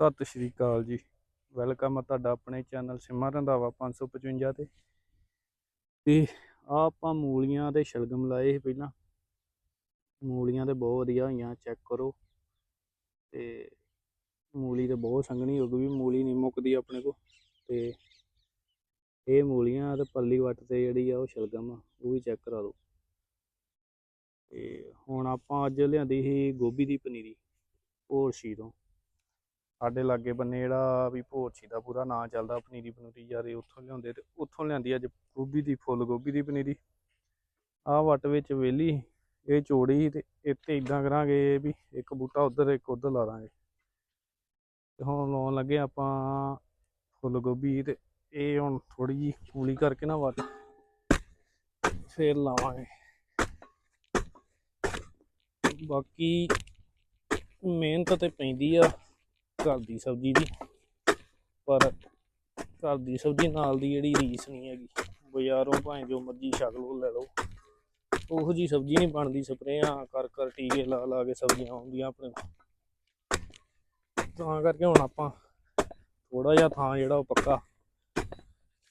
ਸਤਿ ਸ਼੍ਰੀ ਅਕਾਲ ਜੀ। ਵੈਲਕਮ ਆ ਤੁਹਾਡਾ ਆਪਣੇ ਚੈਨਲ ਸਿਮਾ ਰੰਧਾਵਾ 555 ਤੇ। ਤੇ ਆ ਆਪਾਂ ਮੂਲੀਆਂ ਤੇ ਸ਼ਲਗਮ ਲਾਏ ਸੀ ਪਹਿਲਾਂ। ਮੂਲੀਆਂ ਤੇ ਬਹੁਤ ਵਧੀਆ ਹੋਈਆਂ ਚੈੱਕ ਕਰੋ। ਤੇ ਮੂਲੀ ਤੇ ਬਹੁਤ ਸੰਘਣੀ ਹੋ ਗਈ ਮੂਲੀ ਨਹੀਂ ਮੁੱਕਦੀ ਆਪਣੇ ਕੋ ਤੇ ਇਹ ਮੂਲੀਆਂ ਤੇ ਪੱਲੀ ਵੱਟ ਤੇ ਜਿਹੜੀ ਆ ਉਹ ਸ਼ਲਗਮ ਆ, ਉਹ ਵੀ ਚੈੱਕ ਕਰਾ ਦਿਓ ਤੇ ਹੁਣ ਆਪਾਂ ਅੱਜ ਲਿਆਂਦੀ ਸੀ ਗੋਭੀ ਦੀ ਪਨੀਰੀ ਹੋਰ ਸ਼ੀ ਤੋਂ। ਸਾਡੇ ਲਾਗੇ ਬੰਨੇ ਜਿਹੜਾ ਵੀ ਭੋਰਛੀ ਦਾ ਪੂਰਾ ਨਾਂ ਚੱਲਦਾ, ਪਨੀਰੀ ਪਨੂਰੀ ਜਿਆਦੇ ਉੱਥੋਂ ਲਿਆਉਂਦੇ ਤੇ ਉੱਥੋਂ ਲਿਆਂਦੀ ਅੱਜ ਗੋਭੀ ਦੀ, ਫੁੱਲ ਗੋਭੀ ਦੀ ਪਨੀਰੀ। ਆਹ ਵੱਟ ਵਿੱਚ ਵੇਲੀ, ਇਹ ਚੋੜੀ ਤੇ ਇੱਥੇ ਇਦਾਂ ਕਰਾਂਗੇ ਵੀ ਇੱਕ ਬੂਟਾ ਉਧਰ, ਇੱਕ ਉਧਰ ਲਾ ਦਾਂਗੇ। ਤੇ ਹੁਣ ਲਾਉਣ ਲੱਗੇ ਆਪਾਂ ਫੁੱਲ ਗੋਭੀ ਤੇ ਇਹ ਹੁਣ ਥੋੜੀ ਜੀ ਫੂਲੀ ਕਰਕੇ ਨਾ ਵੱਟ, ਫੇਰ ਲਾਵਾਂਗੇ। ਬਾਕੀ ਮਿਹਨਤ ਤੇ ਪੈਂਦੀ ਆ। ਘਰ ਦੀ ਸਬਜ਼ੀ ਦੀ। ਪਰ ਘਰ ਦੀ ਸਬਜ਼ੀ ਨਾਲ ਦੀ ਜਿਹੜੀ ਰੀਸ ਨਹੀਂ ਹੈਗੀ। ਬਾਜ਼ਾਰੋਂ ਭਾਵੇਂ ਜੋ ਮਰਜ਼ੀ ਛਕ ਲਓ, ਲੈ ਲਓ। ਉਹੋ ਜੀ ਸਬਜ਼ੀ ਨਹੀਂ ਬਣਦੀ ਸਪਰੇਆਂ, ਕਰ ਕਰ ਟੀਕੇ ਲਾ ਲਾ ਕੇ ਸਬਜ਼ੀਆਂ ਆਉਂਦੀਆਂ ਆਪਣੇ ਤਾਂ ਕਰਕੇ ਹੁਣ ਆਪਾਂ ਥੋੜਾ ਜਿਹਾ ਥਾਂ ਜਿਹੜਾ ਉਹ ਪੱਕਾ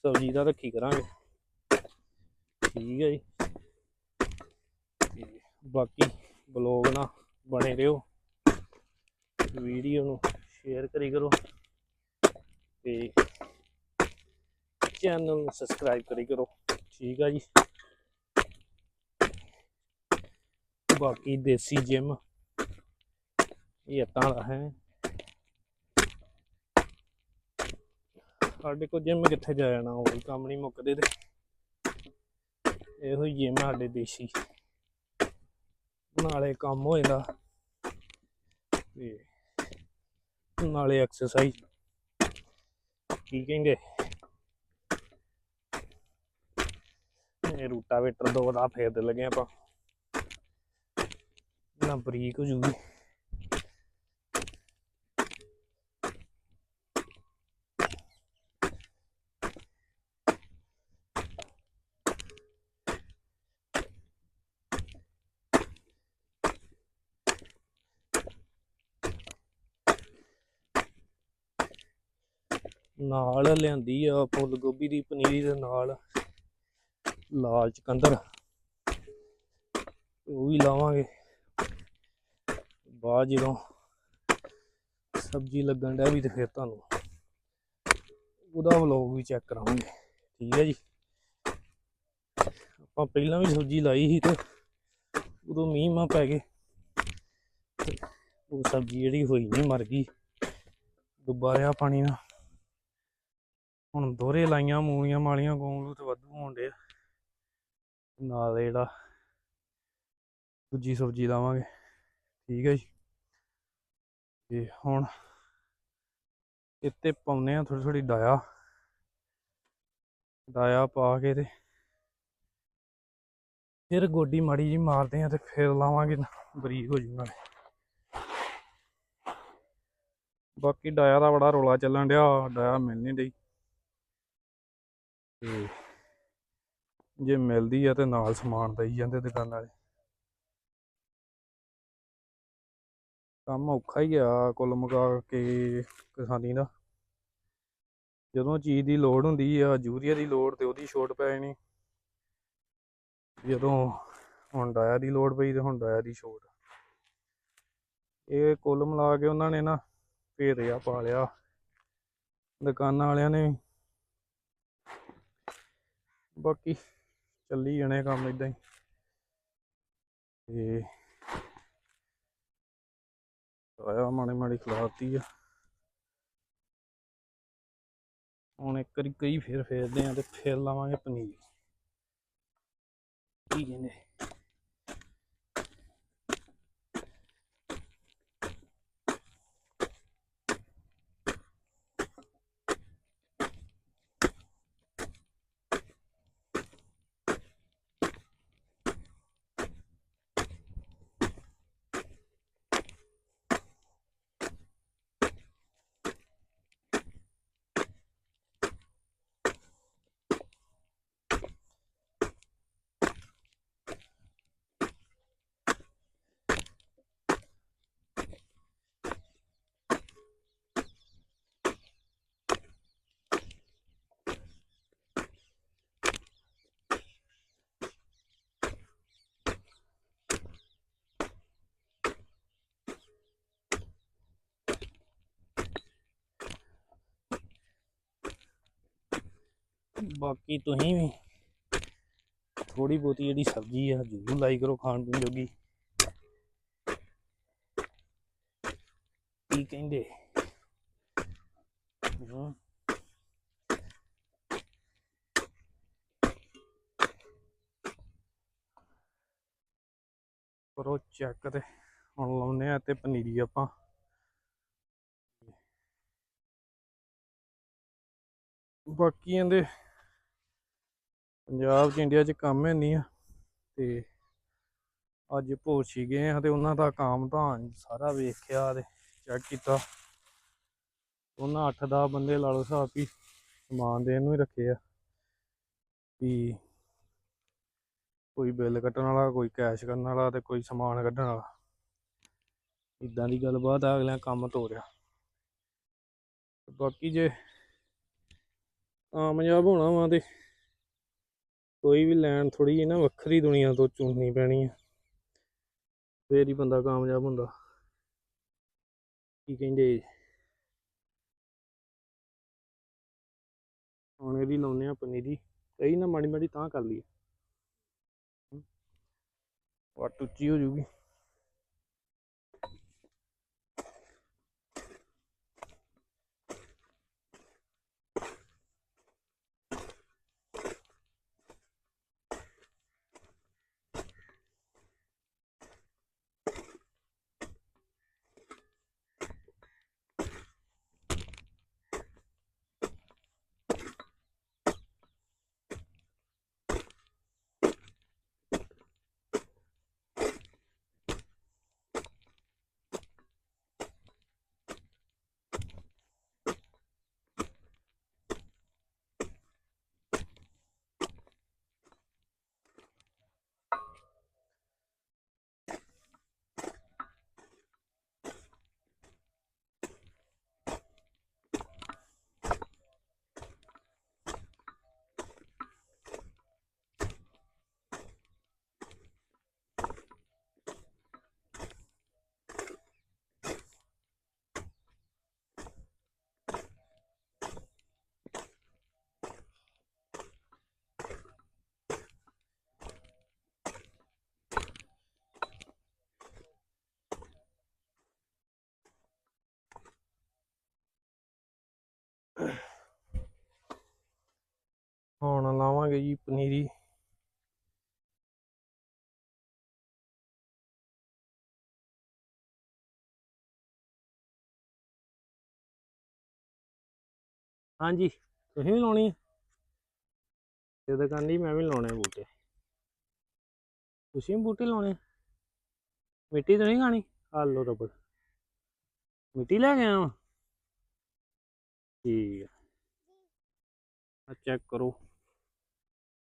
ਸਬਜ਼ੀ ਦਾ ਰੱਖੀ ਕਰਾਂਗੇ। ਠੀਕ ਹੈ ਜੀ। ਬਾਕੀ ਬਲੌਗ ਨਾ ਬਣੇ ਰਹੋ। ਵੀਡੀਓ ਨੂੰ ਸ਼ੇਅਰ ਕਰੀ ਕਰੋ ਤੇ ਚੈਨਲ ਨੂੰ ਸਬਸਕ੍ਰਾਈਬ ਕਰੀ ਕਰੋ, ਠੀਕ ਆ ਜੀ। ਬਾਕੀ ਦੇਸੀ ਜਿਮ ਇਹ ਤਾਂ ਦਾ ਹੈ। ਸਾਡੇ ਕੋਲ ਜਿਮ ਕਿੱਥੇ ਜਾ ਜਾਣਾ ਉਹ ਕੰਮ ਨਹੀਂ ਮੁੱਕਦੇ ਤੇ। ਇਹੋ ਹੀ ਜਿਮ ਸਾਡੇ ਦੇਸੀ। ਨਾਲੇ ਕੰਮ ਹੋ ਜਾਂਦਾ ਤੇ ਨਾਲੇ ਐਕਸਰਸਾਈਜ਼ ਕੀ ਕਹਿੰਦੇ? ਇਹ ਰੂਟਾਵੇਟਰ ਦੋ ਦਾ ਫੇਰਦੇ ਲੱਗੇ ਆਪਾਂ। ਨਾ ਬਰੀਕ ਹੋ ਜੂਗੀ। ਨਾਲ ਲਿਆਂਦੀ ਆ, ਫੁੱਲ ਗੋਭੀ ਦੀ ਪਨੀਰੀ ਦੇ ਨਾਲ। ਲਾਲ ਚਕੰਦਰ। ਉਹ ਵੀ ਲਾਵਾਂਗੇ। ਬਾਅਦ ਜਦੋਂ ਸਬਜ਼ੀ ਲੱਗਣ ਡਿਆ ਵੀ ਤੇ ਫਿਰ ਤੁਹਾਨੂੰ ਉਹਦਾ ਵਲੌਗ ਵੀ ਚੈੱਕ ਕਰਾਵਾਂਗੇ। ਠੀਕ ਹੈ ਜੀ? ਆਪਾਂ ਪਹਿਲਾਂ ਵੀ ਸਬਜ਼ੀ ਲਾਈ ਸੀ ਤੇ ਉਦੋਂ ਮੀਂਹ ਮਾ ਪੈ ਗਏ। ਉਹ ਸਬਜ਼ੀ ਜਿਹੜੀ ਹੋਈ ਨਹੀਂ ਮਰ ਗਈ। ਡੁੱਬਾ ਰਿਹਾ ਪਾਣੀ ਨਾਲ। ਹੁਣ ਦੋਹਰੇ ਲਾਈਆਂ ਮੂਲੀਆਂ ਮਾਲੀਆਂ ਗੋਂਗਲੂ ਤੇ ਵਾਧੂ ਹੋਣ ਡਿਆ ਨਾਲ ਜਿਹੜਾ ਦੂਜੀ ਸਬਜ਼ੀ ਲਾਵਾਂਗੇ। ਠੀਕ ਹੈ ਜੀ। ਤੇ ਹੁਣ ਇੱਥੇ ਪਾਉਨੇ ਆ ਥੋੜੀ ਥੋੜੀ ਡਾਇਆ। ਡਾਇਆ ਪਾ ਕੇ ਤੇ ਫਿਰ ਗੋਡੀ ਮਾੜੀ ਜੀ ਮਾਰਦੇ ਆ ਤੇ ਫਿਰ ਲਾਵਾਂਗੇ ਬਰੀਕ ਹੋ ਜੂ ਨਾਲੇ ਬਾਕੀ ਡਾਇਆ ਦਾ ਬੜਾ ਰੋਲਾ ਚੱਲਣ ਡਿਆ, ਡਾਇਆ ਮਿਲ ਨਹੀਂ ਡਈ। ਤੇ ਜੇ ਮਿਲਦੀ ਆ ਤੇ ਨਾਲ ਸਮਾਨ ਦਈ ਜਾਂਦੇ ਦੁਕਾਨ ਵਾਲੇ ਕੰਮ ਔਖਾ ਹੀ ਆ ਕੁੱਲ ਮੁਕਾ ਕੇ ਕਿਸਾਨੀ ਦਾ। ਜਦੋਂ ਚੀਜ਼ ਦੀ ਲੋੜ ਹੁੰਦੀ ਆ, ਯੂਰੀਆ ਦੀ ਲੋੜ ਤੇ ਉਹਦੀ ਛੋਟ ਪੈ ਜਾਣੀ। ਜਦੋਂ ਹੁਣ ਡਾਇਆ ਦੀ ਲੋੜ ਪਈ ਤੇ ਹੁਣ ਡਾਇਆ ਦੀ ਛੋਟ। ਇਹ ਕੁੱਲ ਮਿਲਾ ਕੇ ਉਹਨਾਂ ਨੇ ਨਾ ਭੇਰਿਆ ਪਾ ਲਿਆ। ਦੁਕਾਨਾਂ ਵਾਲਿਆਂ ਨੇ ਬਾਕੀ ਚੱਲੀ ਜਾਣੇ ਕੰਮ ਇਦਾਂ ਹੀ। ਤੇ ਆਇਆ ਮਾੜੀ ਮਾੜੀ ਖਲਾਤੀ ਆ। ਹੁਣ ਇੱਕ ਵਾਰੀ ਕਈ ਫੇਰ ਫੇਰਦੇ ਆ ਤੇ ਫੇਰ ਲਾਵਾਂਗੇ ਪਨੀਰ। ਕੀ ਕਹਿੰਦੇ? ਬਾਕੀ ਤੁਸੀਂ ਵੀ ਥੋੜੀ ਬਹੁਤੀ ਜਿਹੜੀ ਸਬਜ਼ੀ ਆ, ਜ਼ਰੂਰ ਲਾਈ ਕਰੋ ਖਾਣ ਪੀਣ ਜੋਗੀ। ਕੀ ਕਹਿੰਦੇ? ਹਾਂ। ਕਰੋ ਚੈੱਕ ਤੇ, ਹੁਣ ਲਾਉਨੇ ਆ ਤੇ ਪਨੀਰੀ ਆਪਾਂ। ਬਾਕੀ ਇਹਦੇ ਪੰਜਾਬ ਚ ਇੰਡੀਆ ਚ ਕੰਮ ਹੈ ਨਹੀਂ ਆ ਤੇ ਅੱਜ ਭੋਛੀ ਗਏ ਆ ਤੇ ਉਹਨਾਂ ਦਾ ਕਾਮ ਧਾਨ ਸਾਰਾ ਵੇਖਿਆ ਤੇ ਚੈੱਕ ਕੀਤਾ। ਉਹਨਾਂ 8-10 ਬੰਦੇ ਲਾ ਲਓ ਹਿਸਾਬ ਵੀ ਸਮਾਨ ਦੇਣ ਨੂੰ ਹੀ ਰੱਖੇ ਆ ਵੀ ਕੋਈ ਬਿੱਲ ਕੱਟਣ ਵਾਲਾ, ਕੋਈ ਕੈਸ਼ ਕਰਨ ਵਾਲਾ ਤੇ ਕੋਈ ਸਮਾਨ ਕੱਢਣ ਵਾਲਾ। ਇਦਾਂ ਦੀ ਗੱਲਬਾਤ ਆ, ਅਗਲਿਆਂ ਕੰਮ ਤੋਰਿਆ। ਬਾਕੀ ਜੇ ਆਮ ਕਾਮਯਾਬ ਹੋਣਾ ਵਾ ਤੇ ਕੋਈ ਵੀ ਲੈਣ ਥੋੜੀ ਜਿਹੀ ਨਾ ਵੱਖਰੀ ਦੁਨੀਆ ਤੋਂ ਚੁਣਨੀ ਪੈਣੀ ਹੈ ਫੇਰ ਹੀ ਬੰਦਾ ਕਾਮਯਾਬ ਹੁੰਦਾ। ਕੀ ਕਹਿੰਦੇ? ਹੁਣ ਇਹਦੀ ਲਾਉਨੇ ਆ ਪਨੀਰੀ ਕਈ ਨਾ ਮਾੜੀ ਮਾੜੀ ਤਾਂ ਕਰ ਲਈ ਵੱਟ ਉੱਚੀ ਹੋ ਜੂਗੀ। ਹੁਣ ਲਾਵਾਂਗੇ ਜੀ ਪਨੀਰੀ। ਹਾਂਜੀ, ਤੁਸੀਂ ਵੀ ਲਾਉਣੀ ਹੈ ਤੇ ਦੁਕਾਨ ਦੀ ਮੈਂ ਵੀ ਲਾਉਣੇ ਬੂਟੇ। ਤੁਸੀਂ ਵੀ ਬੂਟੇ ਲਾਉਣੇ ਮਿੱਟੀ ਤਾਂ ਨਹੀਂ ਖਾਣੀ? ਆ ਲਓ ਰਬੜ ਮਿੱਟੀ ਲੈ ਕੇ ਆਵਾਂ ਠੀਕ ਆ। ਚੈੱਕ ਕਰੋ।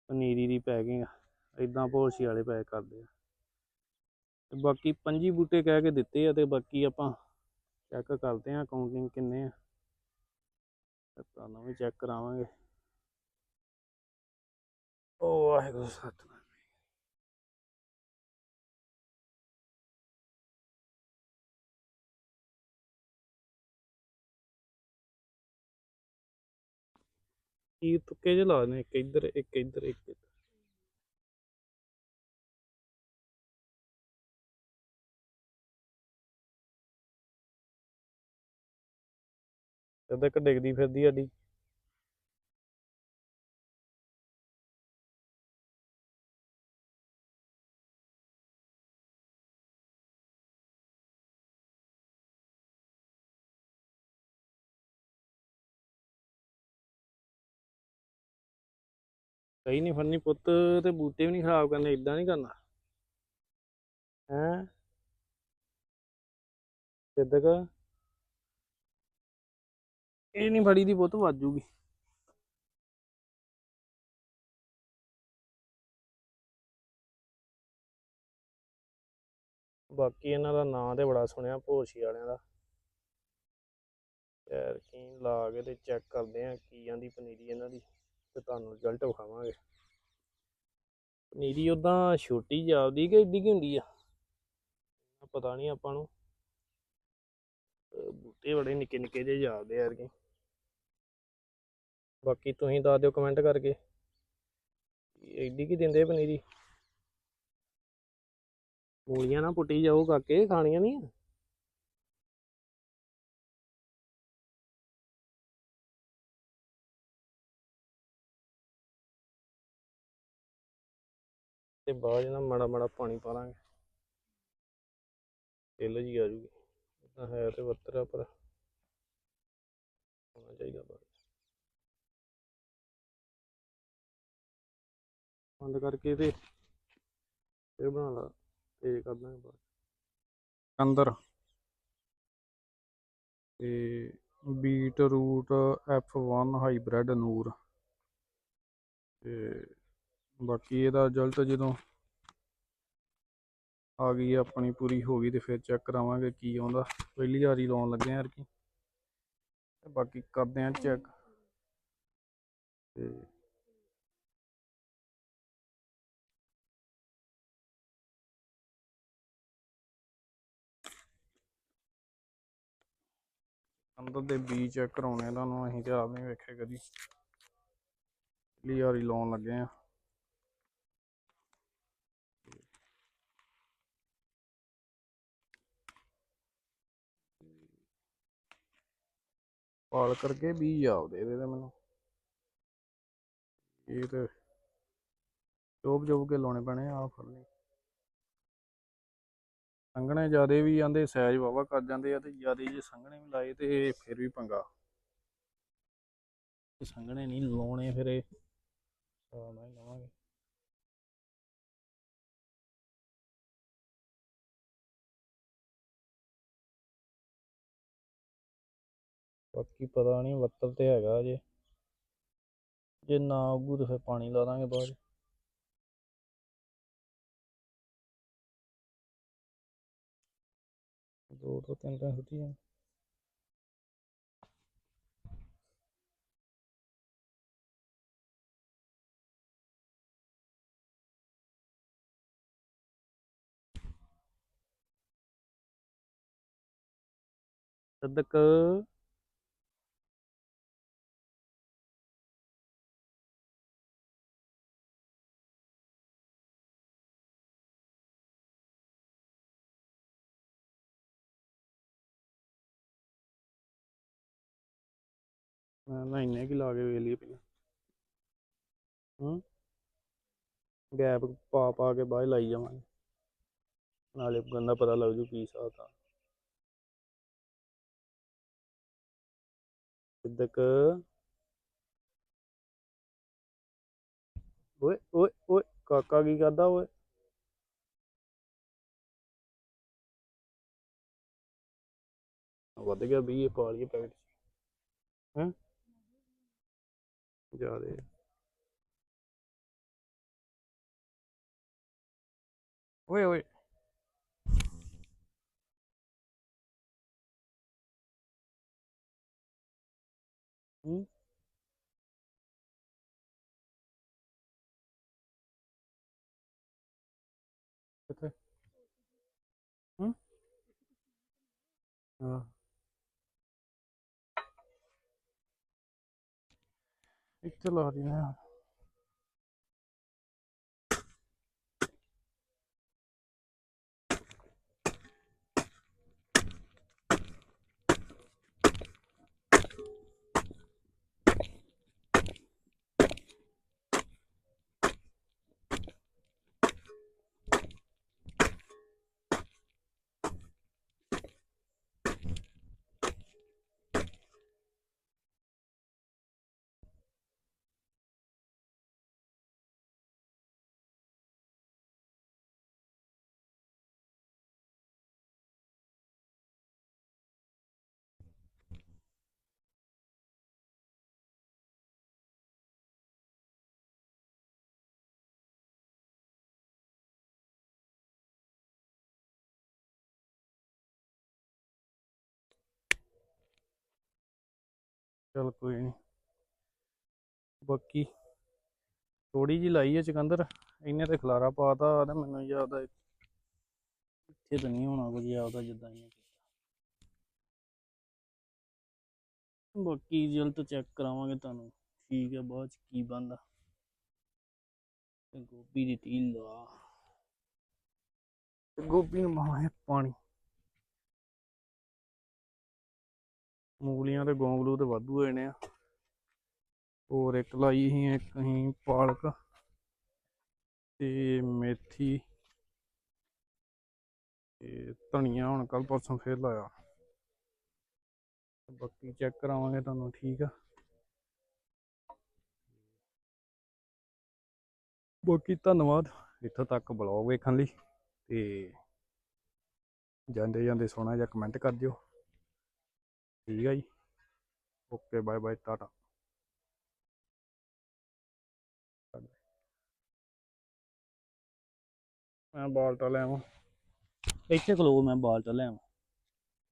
ਪਨੀਰੀ ਦੀ ਪੈਕਿੰਗ ਇਦਾਂ ਪੋਲਸੀ ਵਾਲੇ ਪੈਕ ਕਰਦੇ ਆ। ਤੇ ਬਾਕੀ ਪੰਜੀ ਬੂਟੇ ਕਹਿ ਕੇ ਦਿੱਤੇ ਆ ਤੇ ਬਾਕੀ ਆਪਾਂ ਚੈੱਕ ਕਰਦੇ ਆ ਕਾਊਂਟਿੰਗ ਕਿੰਨੇ ਆ। ਤੇ ਤੁਹਾਨੂੰ ਵੀ ਚੈੱਕ ਕਰਾਵਾਂਗੇ। ਓ ਵਾਹਿਗੁਰੂ ਸਤਿਨਾਮ। ਕੀ ਤੁੱਕੇ ਜਿਹੇ ਲਾ ਨੇ ਇੱਕ ਇੱਧਰ ਇੱਕ ਇੱਧਰ ਇੱਕ ਇੱਧਰ। ਕਦੇ ਤੱਕ ਡਿੱਗਦੀ ਫਿਰਦੀ ਸਾਡੀ ਕਈ ਨਹੀਂ ਫੜਨੀ ਪੁੱਤ, ਤੇ ਬੂਟੇ ਵੀ ਨਹੀਂ ਖਰਾਬ ਕਰਨੇ ਇਦਾਂ ਨਹੀਂ ਕਰਨਾ। ਹੈਂ? ਸਿੱਧਕ? ਇਹ ਨਹੀਂ ਫੜੀ ਦੀ ਪੁੱਤ ਵੱਜੂਗੀ ਬਾਕੀ ਇਹਨਾਂ ਦਾ ਨਾਂ ਤੇ ਬੜਾ ਸੁਣਿਆ, ਭੋਸ਼ੀ ਵਾਲਿਆਂ ਦਾ। ਯਾਰ, ਕੀ ਲਾ ਕੇ ਤੇ ਚੈੱਕ ਕਰਦੇ ਆ, ਕੀ ਆਂਦੀ ਪਨੀਰੀ ਇਹਨਾਂ ਦੀ। ਤੇ ਤੁਹਾਨੂੰ ਰਿਜ਼ਲਟ ਵਿਖਾਵਾਂਗੇ। ਪਨੀਰੀ ਉਦਾਂ ਛੋਟੀ ਜਾਪਦੀ ਕਿ ਏਡੀ ਕੀ ਹੁੰਦੀ ਆ? ਪਤਾ ਨਹੀਂ ਆਪਾਂ ਨੂੰ। ਬੂਟੇ ਬੜੇ ਨਿੱਕੇ ਨਿੱਕੇ ਜਿਹੇ ਜਾਪਦੇ ਯਾਰ। ਕਿ ਬਾਕੀ ਤੁਸੀਂ ਦੱਸ ਦਿਓ ਕਮੈਂਟ ਕਰਕੇ। ਐਡੀ ਕੀ ਦਿੰਦੇ ਪਨੀਰੀ? ਮੂਲੀਆਂ ਨਾ ਪੁੱਟੀ ਜਾਓ ਕਾਕੇ, ਖਾਣੀਆਂ ਨਹੀਂ ਤੇ ਬਾਅਦ 'ਚ ਨਾ ਮਾੜਾ ਮਾੜਾ ਪਾਣੀ ਪਾ ਲਾਂਗੇ। ਤਿਲ ਜੀ ਆ ਜੂਗੀ। ਤਾਂ ਹੈ ਤੇ ਵੱਤਰਾ ਪਰ ਹੋਣਾ ਚਾਹੀਦਾ ਬਾਅਦ ਬੰਦ ਕਰਕੇ ਤੇ ਇਹ ਬਣਾ ਲਾ, ਤੇਜ਼ ਕਰ ਦਾਂਗੇ ਬਾਅਦ ਅੰਦਰ ਤੇ ਬੀਟ ਰੂਟ F1 ਹਾਈਬ੍ਰਿਡ ਨੂਰ। ਤੇ ਬਾਕੀ ਇਹਦਾ ਰਿਜ਼ਲਟ ਜਦੋਂ ਆ ਗਈ ਆਪਣੀ ਪੂਰੀ ਹੋ ਗਈ ਤੇ ਫਿਰ ਚੈੱਕ ਕਰਾਵਾਂਗੇ ਕੀ ਆਉਂਦਾ। ਪਹਿਲੀ ਵਾਰੀ ਲਾਉਣ ਲੱਗੇ ਆ ਕੀ ਤੇ ਬਾਕੀ ਕਰਦੇ ਆ ਚੈੱਕ ਤੇ ਅੰਦਰ ਦੇ ਬੀ ਚੈੱਕ ਕਰਾਉਣੇ ਤੁਹਾਨੂੰ, ਅਸੀਂ ਤੇ ਆਪ ਨਹੀਂ ਵੇਖੇ ਕਦੀ। ਪਹਿਲੀ ਵਾਰੀ ਲਾਉਣ ਲੱਗੇ ਆ। ਪਾਲ ਕਰਕੇ ਬੀਜ ਦੇ ਦੇ ਮੈਨੂੰ। ਇਹ ਤੇ ਚੋਬ ਚੋਬ ਕੇ ਲਾਉਣੇ ਪੈਣੇ ਆ ਫੜ ਲਈ ਸੰਘਣੇ ਜਿਆਦੇ ਵੀ ਆਂਦੇ ਸਾਈਜ਼ ਵਾਵਾ ਕਰ ਜਾਂਦੇ ਆ ਤੇ ਜਿਆਦੇ ਜੇ ਸੰਘਣੇ ਵੀ ਲਾਏ ਤੇ ਫਿਰ ਵੀ ਪੰਗਾ। ਸੰਘਣੇ ਨਹੀਂ ਲਾਉਣੇ ਫਿਰ ਇਹ, ਹਿਸਾਬ ਨਾਲ ਲਵਾਂਗੇ। ਬਾਕੀ ਪਤਾ ਨਹੀਂ ਵੱਤਲ ਤੇ ਹੈਗਾ ਜੇ ਜੇ ਨਾ ਉਗੂ ਤੇ ਫਿਰ ਪਾਣੀ ਲਾ ਦਾਂਗੇ ਬਾਅਦ 'ਚ। ਦੋ ਤੋਂ ਤਿੰਨ ਤਾਂ ਸੁੱਟੀ ਜਾਣ ਮੈਂ ਨਾ ਇੰਨੇ ਲਾ ਕੇ ਵੇਖ ਲਈਏ ਪਹਿਲਾਂ ਹੂੰ? ਗੈਪ ਪਾ ਪਾ ਕੇ ਬਾਅਦ ਲਾਈ ਜਾਵਾਂਗੇ। ਨਾਲੇ ਗੰਦਾ ਪਤਾ ਲੱਗ ਜੂ ਕੀ ਹਿਸਾਬ ਆ ਸਿੱਦਕ ਓਏ ਓਏ ਓਏ, ਕਾਕਾ ਕੀ ਕਰਦਾ ਓਏ? ਵੱਧ ਗਿਆ 20 ਪਾ ਲਈਏ ਪੈਕਟ। ਹੈਂ? ਜਿਆਦੇ ਓਏ ਓਏ ਹੂੰ ਕਿੱਥੇ ਹੂੰ ਹਾਂ ਇੱਥੇ ਲਾ ਦੀ ਨਾ ਚਲ ਕੋਈ ਨਹੀਂ ਬਾਕੀ ਥੋੜੀ ਜੀ ਲਾਈ ਹੈ ਚਕੰਦਰ। ਇਹਨੇ ਤੇ ਖਲਾਰਾ ਪਾਤਾ ਤੇ ਮੈਨੂੰ ਯਾਦ ਆ ਇੱਥੇ ਤਾਂ ਨਹੀਂ ਹੋਣਾ ਕੁਝ ਆਪਦਾ ਜਿੱਦਾਂ ਇਹਨੇ ਕੀਤਾ। ਬਾਕੀ ਰਿਜ਼ਲਟ ਚੈੱਕ ਕਰਾਵਾਂਗੇ ਤੁਹਾਨੂੰ। ਠੀਕ ਹੈ ਬਾਅਦ ਚ ਕੀ ਬਣਦਾ। ਗੋਭੀ ਦੀ ਤੀਲ ਲਾ। ਗੋਭੀ ਨੂੰ ਮਾਵਾਂਗੇ ਪਾਣੀ। ਮੂਲੀਆਂ ਤੇ ਗੋਂਗਲੂ ਤੇ ਵਾਧੂ ਹੋਏ ਨੇ ਆ। ਹੋਰ ਇੱਕ ਲਾਈ ਸੀ ਇੱਕ ਅਸੀਂ ਪਾਲਕ ਤੇ ਮੇਥੀ ਤੇ ਧਨੀਆ ਹੁਣ ਕੱਲ ਪਰਸੋਂ ਫੇਰ ਲਾਇਆ। ਬਾਕੀ ਚੈੱਕ ਕਰਾਵਾਂਗੇ ਤੁਹਾਨੂੰ, ਠੀਕ ਆ? ਬਾਕੀ ਧੰਨਵਾਦ ਇੱਥੋਂ ਤੱਕ ਬਲੌਗ ਵੇਖਣ ਲਈ ਤੇ ਜਾਂਦੇ ਜਾਂਦੇ ਸੋਹਣਾ ਜਿਹਾ ਕਮੈਂਟ ਕਰ ਦਿਓ। ਠੀਕ ਆ ਜੀ। ਓਕੇ ਬਾਏ ਬਾਏ ਟਾਟਾ ਮੈਂ ਬਾਲਟਾ ਲੈ ਆਵਾਂ। ਇੱਥੇ ਖਲੋ ਮੈਂ ਬਾਲਟਾ ਲੈ ਆਵਾਂ।